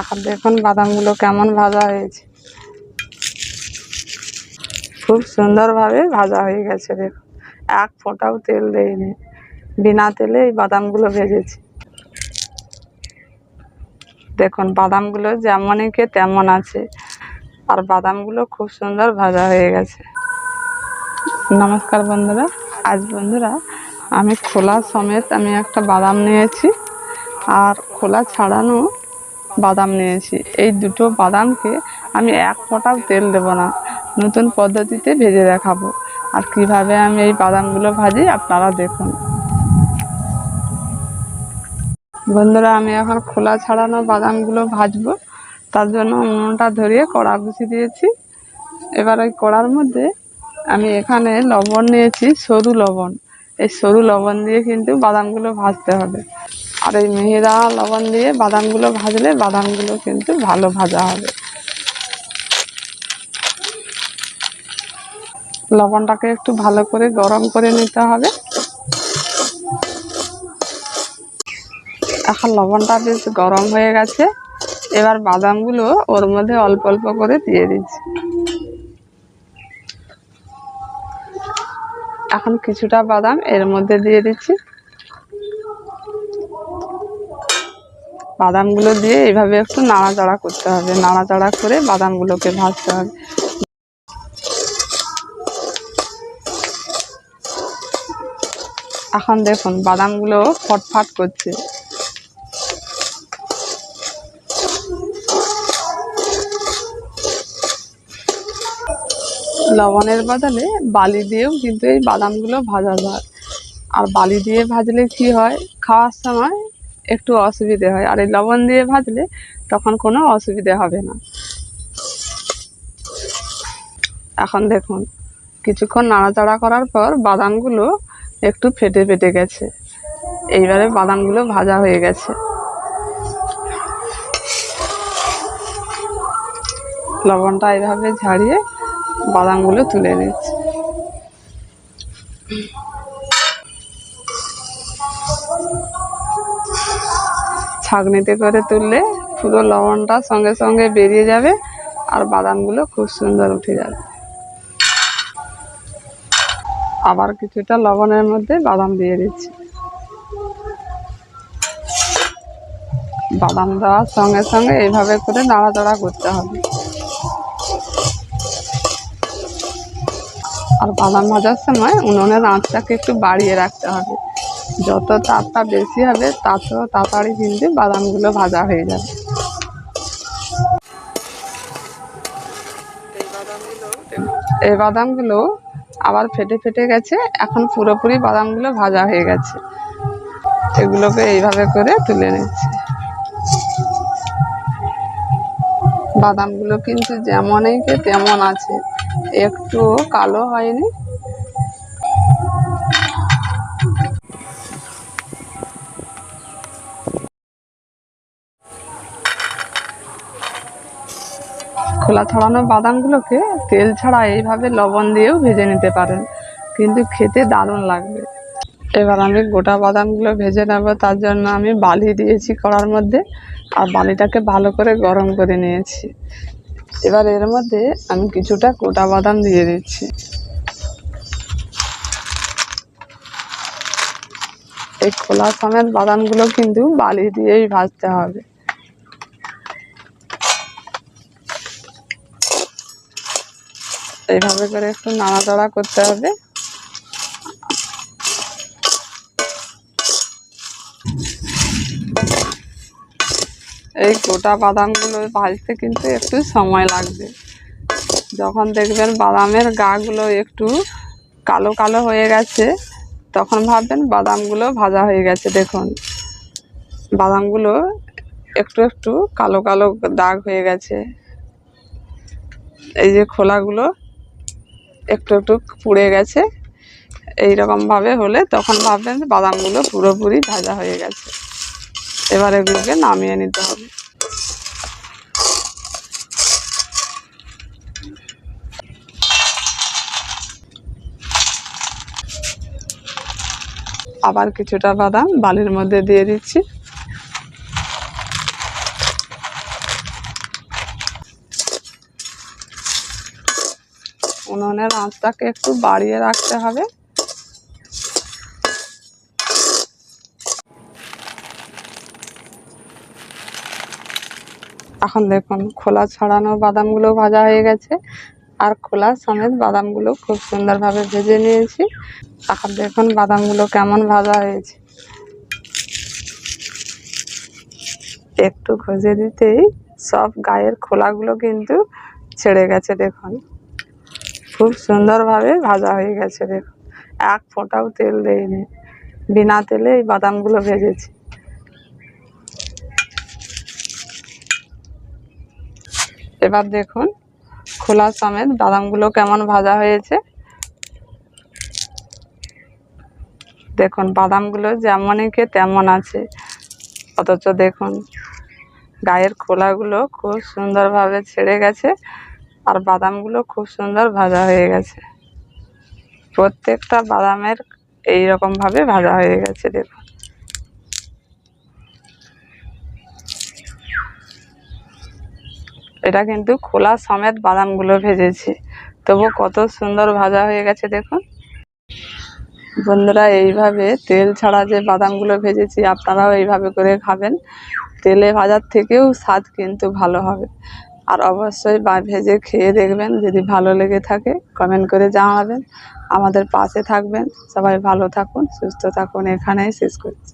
এখন দেখুন বাদামগুলো কেমন ভাজা হয়েছে? খুব সুন্দরভাবে ভাজা হয়ে গেছে দেখুন। এক ফোঁটাও তেল দেয়নি। বিনা তেলে এই বাদামগুলো ভেজেছি। দেখুন, বাদামগুলো যেমনই কে তেমন আছে। আর বাদামগুলো খুব সুন্দর ভাজা হয়ে গেছে। নমস্কার বন্ধুরা, আজ বন্ধুরা আমি খোলা সমেত আমি একটা বাদাম নিয়েছি। আর খোলা ছাড়ানো বাদাম নিয়েছি। এই দুটো বাদামকে আমি এক ফোঁটাও তেল দেব না। নতুন পদ্ধতিতে ভেজে দেখাবো। আর কীভাবে আমি এই বাদামগুলো ভাজি আপনারা দেখুন। বন্ধুরা, আমি এখন খোলা ছাড়ানো বাদামগুলো ভাজবো। তার জন্য উনুনটা ধরিয়ে কড়া বসিয়ে দিয়েছি। এবার ওই কড়ার মধ্যে আমি এখানে লবণ নিয়েছি, সরু লবণ। এই সরু লবণ দিয়ে কিন্তু বাদামগুলো ভাজতে হবে। আর এই মেহেদা, লবণ দিয়ে বাদামগুলো ভাজলে বাদামগুলো কিন্তু ভালো ভাজা হবে। লবণটাকে একটু ভালো করে গরম করে নিতে হবে। এখন লবণটা বেশ গরম হয়ে গেছে। এবার বাদামগুলো ওর মধ্যে অল্প অল্প করে দিয়ে দিচ্ছি। এখন কিছুটা বাদাম এর মধ্যে দিয়ে দিচ্ছি। বাদামগুলো দিয়ে এইভাবে একটু নাড়াচাড়া করতে হবে। নাড়াচাড়া করে বাদামগুলোকে ভাজতে হবে। এখন দেখুন, বাদামগুলো ফটফাট করছে। লবণের বদলে বালি দিয়েও কিন্তু এই বাদামগুলো ভাজা যায়। আর বালি দিয়ে ভাজলে কি হয়? খাওয়ার সময় একটু অসুবিধে হয়। আর এই লবণ দিয়ে ভাজলে তখন কোনো অসুবিধে হবে না। এখন দেখুন, কিছুক্ষণ নাড়াচাড়া করার পর বাদামগুলো একটু ফেটে ফেটে গেছে। এইবারে বাদামগুলো ভাজা হয়ে গেছে। লবণটা এইভাবে ঝাড়িয়ে বাদামগুলো তুলে নিচ্ছি। ছাঁকনিতে করে তুললে পুরো লবণটা সঙ্গে সঙ্গে বেরিয়ে যাবে আর বাদামগুলো খুব সুন্দর উঠে যাবে। আবার কিছুটা লবণের মধ্যে বাদাম দিয়ে দিচ্ছি। বাদাম দেওয়ার সঙ্গে সঙ্গে এইভাবে করে নাড়াচাড়া করতে হবে। আর বাদাম ভাজার সময় উনুনের আঁচটাকে একটু বাড়িয়ে রাখতে হবে। যত তাপটা বেশি হবে, তত তাড়াতাড়ি কিন্তু বাদামগুলো ভাজা হয়ে যাবে। এই বাদামগুলো আবার ফেটে ফেটে গেছে, এখন পুরোপুরি বাদামগুলো ভাজা হয়ে গেছে। এগুলোকে এইভাবে করে তুলে নিচ্ছি। বাদামগুলো কিন্তু যেমনই তেমন আছে একটু কালো হয়নি। খোলা ছড়ানো বাদামগুলোকে তেল ছাড়া এইভাবে লবণ দিয়েও ভেজে নিতে পারেন। কিন্তু খেতে দারুণ লাগবে। এবার আমি গোটা বাদামগুলো ভেজে নেব। তার জন্য আমি বালি দিয়েছি কড়ার মধ্যে আর বালিটাকে ভালো করে গরম করে নিয়েছি। এবার এর মধ্যে আমি কিছুটা গোটা বাদাম দিয়ে দিচ্ছি। এই খোলা সমেত বাদামগুলো কিন্তু বালি দিয়েই ভাজতে হবে। এইভাবে করে একটু নাড়াচাড়া করতে হবে। এই গোটা বাদামগুলো ভাজতে কিন্তু একটু সময় লাগবে। যখন দেখবেন বাদামের গাগুলো একটু কালো কালো হয়ে গেছে, তখন ভাববেন বাদামগুলো ভাজা হয়ে গেছে। দেখুন, বাদামগুলো একটু একটু কালো কালো দাগ হয়ে গেছে। এই যে খোলাগুলো একটু একটু পুড়ে গেছে। এই রকমভাবে হলে তখন ভাববেন বাদামগুলো পুরোপুরি ভাজা হয়ে গেছে। এবার এগুলোকে নামিয়ে নিতে হবে। আবার কিছুটা বাদাম বালির মধ্যে দিয়ে দিচ্ছি। উনুনের আঁচটাকে একটু বাড়িয়ে রাখতে হবে। এখন দেখুন, খোলা ছাড়ানো বাদামগুলো ভাজা হয়ে গেছে। আর খোলা সমেত বাদামগুলো খুব সুন্দরভাবে ভেজে নিয়েছি। এখন দেখুন বাদামগুলো কেমন ভাজা হয়েছে। একটু ভেজে দিতেই সব গায়ের খোলাগুলো কিন্তু ছেড়ে গেছে, দেখুন। খুব সুন্দরভাবে ভাজা হয়ে গেছে দেখুন। এক ফোঁটাও তেল দেয়নি। বিনা তেলে এই বাদামগুলো ভেজেছি। এবার দেখুন, খোলা সমেত বাদামগুলো কেমন ভাজা হয়েছে। দেখুন, বাদামগুলো যেমনই কে তেমন আছে। অথচ দেখুন, গায়ের খোলাগুলো খুব সুন্দরভাবে ছেড়ে গেছে। আর বাদামগুলো খুব সুন্দর ভাজা হয়ে গেছে। প্রত্যেকটা বাদামের এই ভাবে ভাজা হয়ে গেছে, দেখুন। এটা কিন্তু খোলা সমেত বাদামগুলো ভেজেছি। তবু কত সুন্দর ভাজা হয়ে গেছে, দেখুন। বন্ধুরা, এইভাবে তেল ছাড়া যে বাদামগুলো ভেজেছি, আপনারাও এইভাবে করে খাবেন। তেলে ভাজার থেকেও স্বাদ কিন্তু ভালো হবে। আর অবশ্যই বা ভেজে খেয়ে দেখবেন, যদি ভালো লেগে থাকে কমেন্ট করে জানাবেন। আমাদের পাশে থাকবেন। সবাই ভালো থাকুন, সুস্থ থাকুন। এখানেই শেষ করছি।